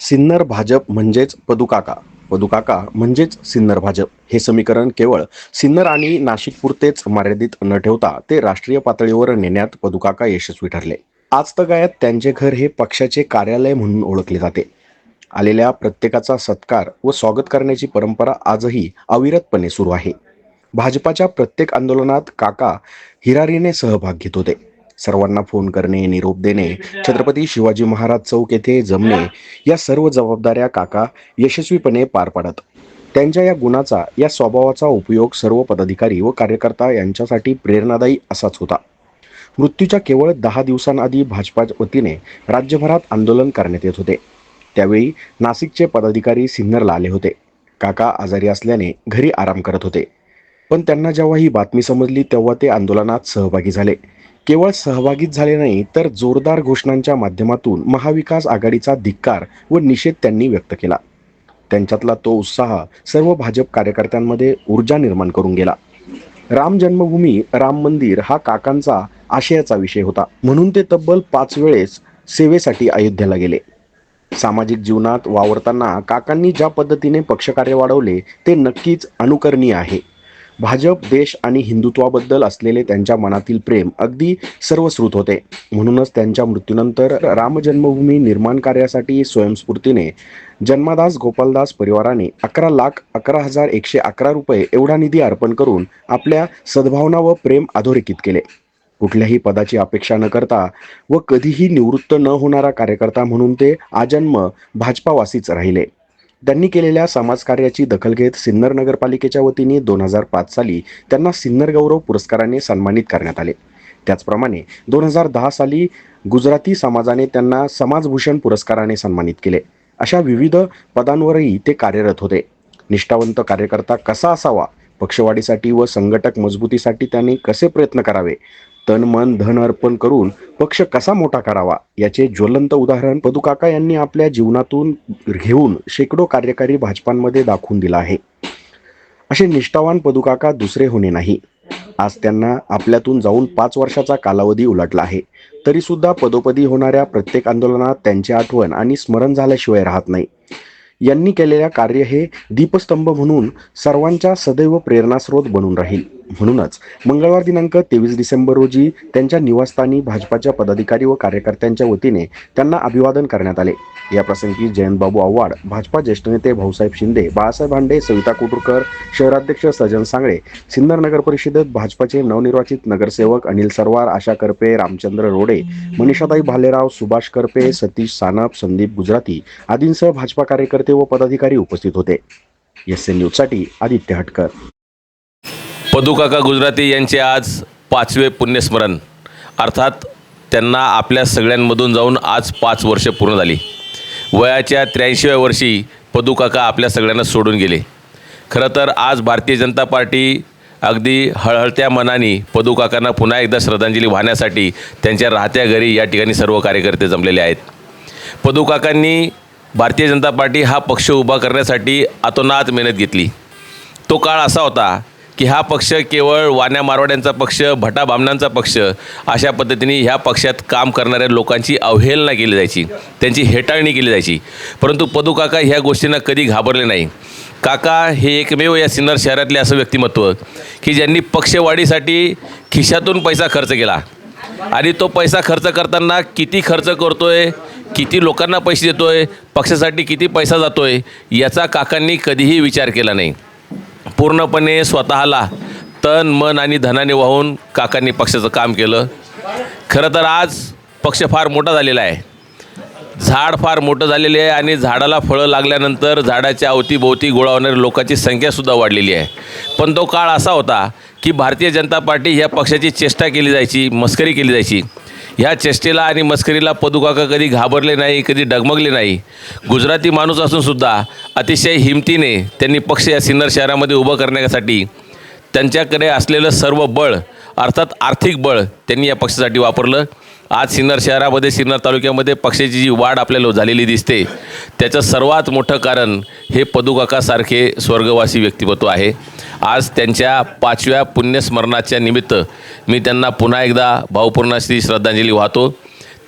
सिन्नर भाजप म्हणजेच पदुकाका. पदुकाका म्हणजेच सिन्नर भाजप. हे समीकरण केवळ सिन्नर आणि नाशिकपुरतेच मर्यादित न ठेवता ते राष्ट्रीय पातळीवर नेण्यात पदुकाका यशस्वी ठरले. आजतगायत त्यांचे घर हे पक्षाचे कार्यालय म्हणून ओळखले जाते. आलेल्या प्रत्येकाचा सत्कार व स्वागत करण्याची परंपरा आजही अविरतपणे सुरू आहे. भाजपाच्या प्रत्येक आंदोलनात काका हिरारीने सहभाग घेत होते. सर्वांना फोन करणे निरोप देणे. छत्रपती शिवाजी महाराज चौक येथे जमणे. या सर्व जबाबदाऱ्या काका यशस्वीपणे पार पाडत. त्यांच्या या गुणाचा या स्वभावाचा उपयोग सर्व पदाधिकारी व कार्यकर्ता यांच्यासाठी प्रेरणादायी असाच होता. मृत्यूच्या केवळ दहा दिवसांआधी भाजपा वतीने राज्यभरात आंदोलन करण्यात येत होते. त्यावेळी नाशिकचे पदाधिकारी सिन्नरला आले होते. काका आजारी असल्याने घरी आराम करत होते. पण त्यांना जेव्हा ही बातमी समजली तेव्हा ते आंदोलनात सहभागी झाले. केवळ सहभागीच झाले नाही तर जोरदार घोषणांच्या माध्यमातून महाविकास आघाडीचा धिक्कार व निषेध त्यांनी व्यक्त केला. त्यांच्यातला तो उत्साह सर्व भाजप कार्यकर्त्यांमध्ये ऊर्जा निर्माण करून गेला. राम जन्मभूमी राम मंदिर हा काकांचा आशयाचा विषय होता. म्हणून ते तब्बल पाच वेळेस सेवेसाठी अयोध्येला गेले. सामाजिक जीवनात वावरताना काकांनी ज्या पद्धतीने पक्षकार्य वाढवले ते नक्कीच अनुकरणीय आहे. भाजप देश आणि हिंदुत्वाबद्दल असलेले त्यांच्या मनातील प्रेम अगदी सर्वश्रुत होते. म्हणूनच त्यांच्या मृत्यूनंतर रामजन्मभूमी निर्माण कार्यासाठी स्वयंस्फूर्तीने जन्मादास गोपालदास परिवाराने अकरा लाख अकरा हजार एकशे अकरा रुपये एवढा निधी अर्पण करून आपल्या सद्भावना व प्रेम अधोरेखित केले. कुठल्याही पदाची अपेक्षा न करता व कधीही निवृत्त न होणारा कार्यकर्ता म्हणून ते आजन्म भाजपावासीच राहिले. त्यांनी केलेल्या समाजकार्याची दखल घेत सिन्नर नगरपालिकेच्या वतीने दोन हजार पाच साली त्यांना सिन्नर गौरव पुरस्काराने सन्मानित करण्यात आले. त्याचप्रमाणे दोन हजार दहा साली गुजराती समाजाने त्यांना समाजभूषण पुरस्काराने सन्मानित केले. अशा विविध पदांवरही ते कार्यरत होते. निष्ठावंत कार्यकर्ता कसा असावा? पक्षवाढीसाठी व संघटक मजबूतीसाठी त्यांनी कसे प्रयत्न करावे? तन मन धन अर्पण करून पक्ष कसा मोठा करावा? याचे ज्वलंत उदाहरण पदुकाका यांनी आपल्या जीवनातून घेऊन शेकडो कार्यकारी भाजपांमध्ये दाखवून दिला आहे. असे निष्ठावान पदुकाका दुसरे होणे नाही. आज त्यांना आपल्यातून जाऊन पाच वर्षाचा कालावधी उलटला आहे. तरी सुद्धा पदोपदी होणाऱ्या प्रत्येक आंदोलनात त्यांची आठवण आणि स्मरण झाल्याशिवाय राहत नाही. यांनी केलेल्या कार्य हे दीपस्तंभ म्हणून सर्वांच्या सदैव प्रेरणास्रोत बनून राहील. म्हणूनच मंगळवार दिनांक तेवीस डिसेंबर रोजी त्यांच्या निवासस्थानी भाजपाच्या पदाधिकारी व कार्यकर्त्यांच्या वतीने त्यांना अभिवादन करण्यात आले. या प्रसंगी जयंतबाबू आव्हाड भाजपा ज्येष्ठ नेते भाऊसाहेब शिंदे बाळासाहेब भांडे सविता कुटुरकर शहराध्यक्ष सजन सांगळे सिन्नर नगर परिषदेत भाजपाचे नवनिर्वाचित नगरसेवक अनिल सरवार आशा करपे रामचंद्र रोडे मनीषाताई भालेराव सुभाष करपे सतीश सानप संदीप गुजराती आदींसह भाजपा कार्यकर्ते व पदाधिकारी उपस्थित होते. एस एन न्यूजसाठी आदित्य हटकर. पदुकाका गुजराती यांचे आज पाचवे पुण्यस्मरण. अर्थात त्यांना आपल्या सगळ्यांमधून जाऊन आज पाच वर्ष पूर्ण झाली. वयाच्या त्र्याऐंशीव्या वर्षी पदुकाका आपल्या सगळ्यांना सोडून गेले. खरं तर आज भारतीय जनता पार्टी अगदी हळहळत्या मनाने पदुकाकांना पुन्हा एकदा श्रद्धांजली वाहण्यासाठी त्यांच्या राहत्या घरी या ठिकाणी सर्व कार्यकर्ते जमलेले आहेत. पदुकाकांनी भारतीय जनता पार्टी हा पक्ष उभा करण्यासाठी अतोनात मेहनत घेतली. तो काळ असा होता की हा पक्ष केवळ वाण्या मारवाड्यांचा पक्ष भटा बामणांचा पक्ष अशा पद्धतीने ह्या पक्षात काम करणाऱ्या लोकांची अवहेलना केली जायची. त्यांची हेटाळणी केली जायची. परंतु पदू काका ह्या गोष्टींना कधी घाबरले नाही. काका हे एकमेव या सिन्नर शहरातले असं व्यक्तिमत्व की ज्यांनी पक्षवाढीसाठी खिशातून पैसा खर्च केला. आणि तो पैसा खर्च करताना किती खर्च करतोय किती लोकांना पैसे देतोय पक्षासाठी किती पैसा जातोय याचा काकांनी कधीही विचार केला नाही. पूर्णपणे स्वतःला तन मन आणि धनाने वाहून काकांनी पक्षाचं काम केलं. खरं तर आज पक्ष फार मोठा झालेला आहे. झाड फार मोठं झालेले आहे आणि झाडाला फळं लागल्यानंतर झाडाच्या अवतीभोवती गोळा होणाऱ्या लोकांची संख्यासुद्धा वाढलेली आहे. पण तो काळ असा होता की भारतीय जनता पार्टी ह्या पक्षाची चेष्टा केली जायची मस्करी केली जायची. ह्या चेष्टेला आणि मस्करीला पदुकाका कधी घाबरले नाही कधी डगमगले नाही. गुजराती माणूस असूनसुद्धा अतिशय हिमतीने त्यांनी पक्ष या सिन्नर शहरामध्ये उभं करण्यासाठी त्यांच्याकडे असलेलं सर्व बळ अर्थात आर्थिक बळ त्यांनी या पक्षासाठी वापरलं. आज सिन्नर शहरामध्ये सिन्नर तालुक्यामध्ये पक्षाची जी वाढ आपल्याला झालेली दिसते त्याचं सर्वात मोठं कारण हे पदुकाकासारखे स्वर्गवासी व्यक्तिमत्व आहे. आज त्यांच्या पाचव्या पुण्यस्मरणाच्या निमित्त मी त्यांना पुन्हा एकदा भावपूर्णाशी श्रद्धांजली वाहतो.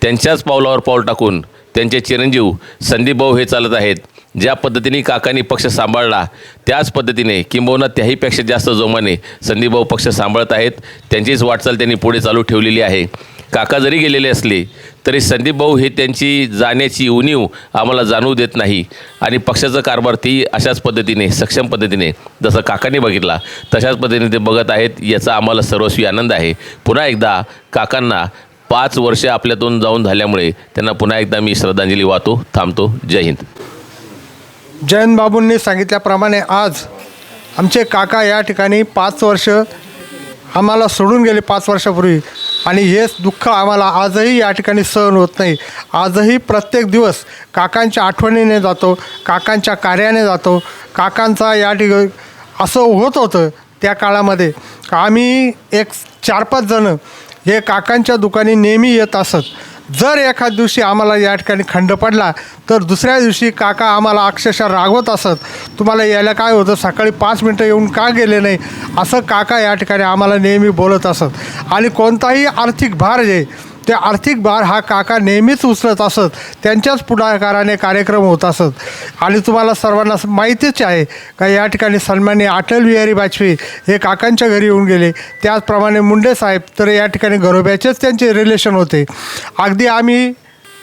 त्यांच्याच पावलावर पाऊल टाकून त्यांचे चिरंजीव संदीप भाऊ हे चालत आहेत. ज्या पद्धतीने काकांनी पक्ष सांभाळला त्याच पद्धतीने किंबहुना त्याहीपेक्षा जास्त जोमाने संदीपभाऊ पक्ष सांभाळत आहेत. त्यांचीच वाटचाल त्यांनी पुढे चालू ठेवलेली आहे. काका जरी गेलेले असले तरी संदीप भाऊ हे त्यांची जाण्याची उणीव आम्हाला जाणवू देत नाही. आणि पक्षाचा कारभार ती अशाच पद्धतीने सक्षम पद्धतीने जसं काकांनी बघितला तशाच पद्धतीने ते बघत आहेत याचा आम्हाला सर्वस्वी आनंद आहे. पुन्हा एकदा काकांना पाच वर्षे आपल्यातून जाऊन झाल्यामुळे त्यांना पुन्हा एकदा मी श्रद्धांजली वाहतो थांबतो. जय हिंद. जयंत बाबूंनी सांगितल्याप्रमाणे आज आमचे काका या ठिकाणी पाच वर्ष आम्हाला सोडून गेले पाच वर्षापूर्वी. आणि हेच दुःख आम्हाला आजही या ठिकाणी सहन होत नाही. आजही प्रत्येक दिवस काकांच्या आठवणीने जातो काकांच्या कार्याने जातो. काकांचा या ठिकाणी असं होत होतं त्या काळामध्ये. आम्ही एक चार पाच जणं हे काकांच्या दुकानी नेहमी येत असत. जर एखाद दिवशी आम्हाला या ठिकाणी खंड पडला तर दुसऱ्या दिवशी काका आम्हाला अक्षरशः रागवत असत. तुम्हाला यायला काय होतं? सकाळी पाच मिनटं येऊन का गेले नाही? असं काका या ठिकाणी आम्हाला नेहमी बोलत असत. आणि कोणताही आर्थिक भार जे ते आर्थिक भार हा काका नेहमीच उचलत असत. त्यांच्याच पुढाकाराने कार्यक्रम होत असत. आणि तुम्हाला सर्वांना माहितीच आहे का या ठिकाणी सन्मान्य अटल बिहारी वाजपेयी हे काकांच्या घरी येऊन गेले. त्याचप्रमाणे मुंडे साहेब तर या ठिकाणी घरोब्याचेच त्यांचे रिलेशन होते. अगदी आम्ही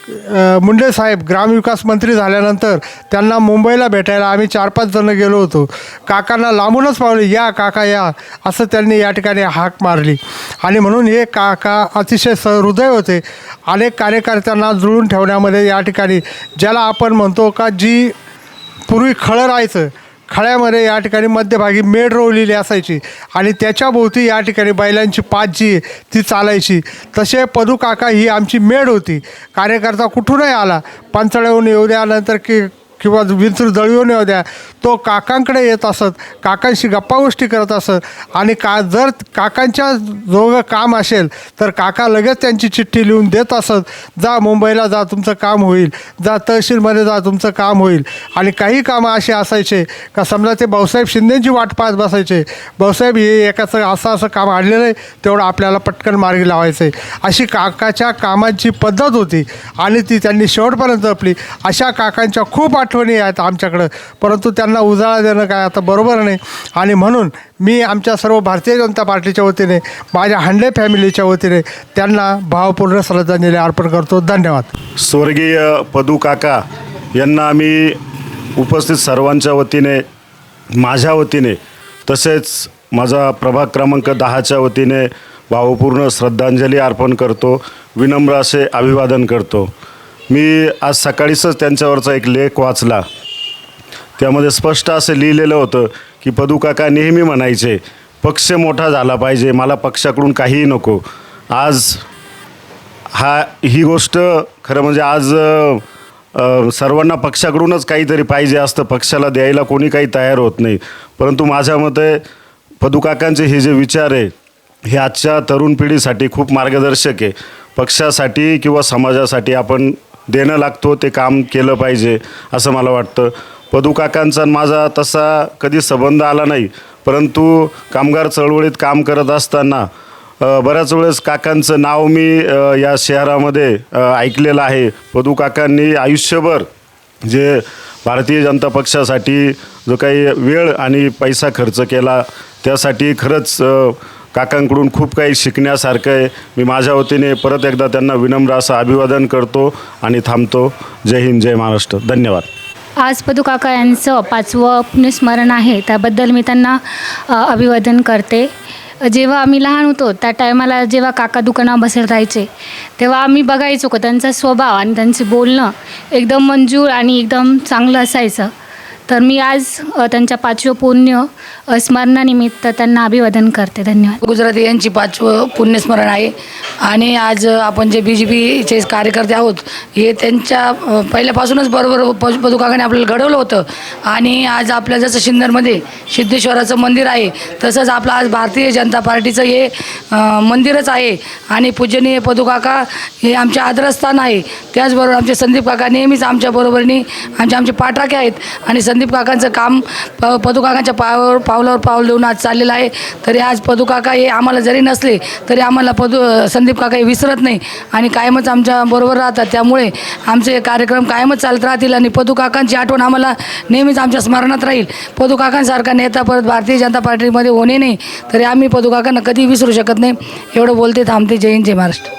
मुंडे साहेब ग्रामविकास मंत्री झाल्यानंतर त्यांना मुंबईला भेटायला आम्ही चार पाच जणं गेलो होतो. काकांना लांबूनच पावले या काका या. असं त्यांनी या ठिकाणी हाक मारली. आणि म्हणून हे काका अतिशय सहृदय होते. अनेक कार्यकर्त्यांना जुळून ठेवण्यामध्ये या ठिकाणी ज्याला आपण म्हणतो का जी पूर्वी खळं राहायचं खळ्यामध्ये या ठिकाणी मध्यभागी मेड रोवलेली असायची आणि त्याच्याभोवती या ठिकाणी बैलांची पाच जी ती चालायची. तसे पदू काका ही आमची मेड होती. कार्यकर्ता कुठूनही आला पंचाळ्याहून येऊ द्यानंतर की किंवा विंचूर जळवून येऊ द्या. तो काकांकडे येत असत काकांशी गप्पा गोष्टी करत असत आणि का जर काकांच्या जोगं काम असेल तर काका लगेच त्यांची चिठ्ठी लिहून देत असत जा मुंबईला जा तुमचं काम होईल. जा तहसीलमध्ये जा तुमचं काम होईल. आणि काही कामं असे असायचे का समजा ते भाऊसाहेब शिंदेची वाट पाहत बसायचे. भाऊसाहेब हे एकाचं असं असं काम आणलेलं आहे तेवढं आपल्याला पटकन मार्गी लावायचं आहे अशी काकाच्या कामांची पद्धत होती आणि ती त्यांनी शेवटपर्यंत जपली. अशा काकांच्या खूप आठवणी आहेत आमच्याकडं. परंतु त्यांना उजाळा देणं काय आता बरोबर नाही. आणि म्हणून मी आमच्या सर्व भारतीय जनता पार्टीच्या वतीने माझ्या हंडे फॅमिलीच्या वतीने त्यांना भावपूर्ण श्रद्धांजली अर्पण करतो. धन्यवाद. स्वर्गीय पदू काका यांना आम्ही उपस्थित सर्वांच्या वतीने माझ्या वतीने तसेच माझा प्रभाग क्रमांक दहाच्या वतीने भावपूर्ण श्रद्धांजली अर्पण करतो. विनम्र असे अभिवादन करतो. मी आज सकाळीच त्यांच्यावरचा एक लेख वाचला. त्यामध्ये स्पष्ट असं लिहिलेलं होतं की पदुकाका नेहमी म्हणायचे पक्ष मोठा झाला पाहिजे मला पक्षाकडून काहीही नको. आज हा ही गोष्ट खरं म्हणजे आज सर्वांना पक्षाकडूनच काहीतरी पाहिजे असतं पक्षाला द्यायला कोणी काही तयार होत नाही. परंतु माझ्या मते पदुकाकांचे हे जे विचार आहे हे आजच्या तरुण पिढीसाठी खूप मार्गदर्शक आहे. पक्षासाठी किंवा समाजासाठी आपण देणं लागतो ते काम केलं पाहिजे असं मला वाटतं. पदुकाकांचा आणि माझा तसा कधी संबंध आला नाही परंतु कामगार चळवळीत काम करत असताना बऱ्याच वेळेस काकांचं नाव मी या शहरामध्ये ऐकलेलं आहे. पदू काकांनी आयुष्यभर जे भारतीय जनता पक्षासाठी जो काही वेळ आणि पैसा खर्च केला त्यासाठी खरंच काकांकडून खूप काही शिकण्यासारखं आहे. मी माझ्या वतीने परत एकदा त्यांना विनम्र असं अभिवादन करतो आणि थांबतो. जय हिंद जय महाराष्ट्र. धन्यवाद. आज पदू काका यांचं पाचवं पुण्यस्मरण आहे. त्याबद्दल मी त्यांना अभिवादन करते. जेव्हा आम्ही लहान होतो त्या टायमाला जेव्हा काका दुकानावर बसत राहायचे तेव्हा आम्ही बघायचो का त्यांचा स्वभाव आणि त्यांचं बोलणं एकदम मंजूर आणि एकदम चांगलं असायचं. तर मी आज त्यांच्या पाचवं पुण्य स्मरणानिमित्त त्यांना अभिवादन करते. धन्यवाद. गुजराती यांची पाचवं पुण्यस्मरण आहे. आणि आज आपण जे बी जे पीचे कार्यकर्ते आहोत हे त्यांच्या पहिल्यापासूनच बरोबर प पदुकाकाने आपल्याला घडवलं होतं. आणि आज आपल्या जसं सिन्नरमध्ये सिद्धेश्वराचं मंदिर आहे तसंच आपलं आज भारतीय जनता पार्टीचं हे मंदिरच आहे. आणि पूजनीय पदुकाका हे आमचे आदरस्थान आहे. त्याचबरोबर आमचे संदीप काका नेहमीच आमच्या बरोबरीने आमचे आमचे पाठराखे आहेत. आणि संदीप संदीप काकांचं काम प पदू काकांच्या पावावर पावलावर पाऊल देऊन आज चाललेलं आहे. तरी आज पदू काका हे आम्हाला जरी नसले तरी आम्हाला पदू संदीप काका हे विसरत नाही आणि कायमच आमच्या बरोबर राहतात. त्यामुळे आमचे कार्यक्रम कायमच चालत राहतील आणि पदू काकांची आठवण आम्हाला नेहमीच आमच्या स्मरणात राहील. पदू काकांसारखा नेता परत भारतीय जनता पार्टीमध्ये होणे नाही तरी आम्ही पदू काकांना कधी विसरू शकत नाही. एवढं बोलते थांबते. जय हिंद जय महाराष्ट्र.